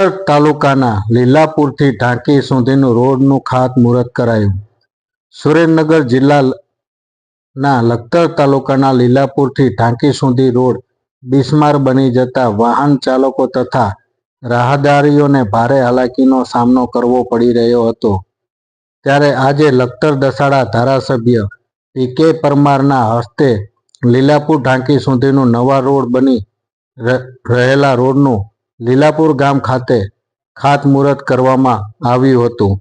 તાલુકાના લીલાપુરથી ઢાંકી સુધીનું રોડનું ખાતમુહૂર્ત કરાયું. સુરેન્દ્રનગર જિલ્લાના લખતર તાલુકાના લીલાપુરથી ઢાંકી સુધી રોડ બિસ્માર બની જતા વાહન ચાલકો તથા રાહદારીઓને ભારે હાલાકીનો સામનો કરવો પડી રહ્યો હતો. ત્યારે આજે લખતર દસાડા ધારાસભ્ય પી કે પરમારના હસ્તે લીલાપુર ઢાંકી સુધીનું નવા રોડ બની રહેલા રોડનું લીલાપુર ગામ ખાતે ખાતમુહૂર્ત કરવામાં આવ્યું હતું.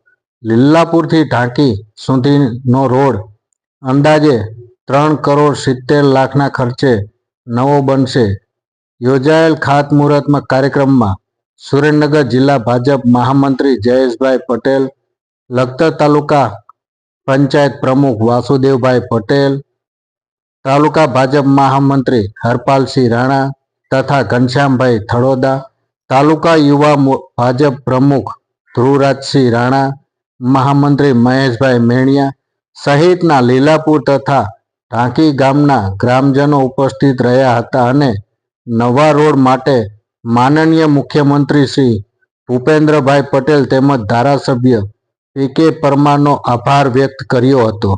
લીલાપુરથી ઢાંકી સુધીનો રોડ અંદાજે ત્રણ કરોડ સિત્તેર લાખના ખર્ચે નવો બનશે. યોજાયેલ ખાતમુહૂર્તમાં કાર્યક્રમમાં સુરેન્દ્રનગર જિલ્લા ભાજપ મહામંત્રી જયેશભાઈ પટેલ, લખતર તાલુકા પંચાયત પ્રમુખ વાસુદેવભાઈ પટેલ, તાલુકા ભાજપ મહામંત્રી હરપાલસિંહ રાણા તથા ઘનશ્યામભાઈ થડોદા તાલુકા યુવા ભાજપ પ્રમુખ ધ્રુવરાજસિંહ રાણા, મહામંત્રી મહેશભાઈ મેણિયા સહિતના લીલાપુર તથા ઢાંકી ગામના ગ્રામજનો ઉપસ્થિત રહ્યા હતા અને નવા રોડ માટે માનનીય મુખ્યમંત્રી શ્રી ભૂપેન્દ્રભાઈ પટેલ તેમજ ધારાસભ્ય પી કે પરમારનો આભાર વ્યક્ત કર્યો હતો.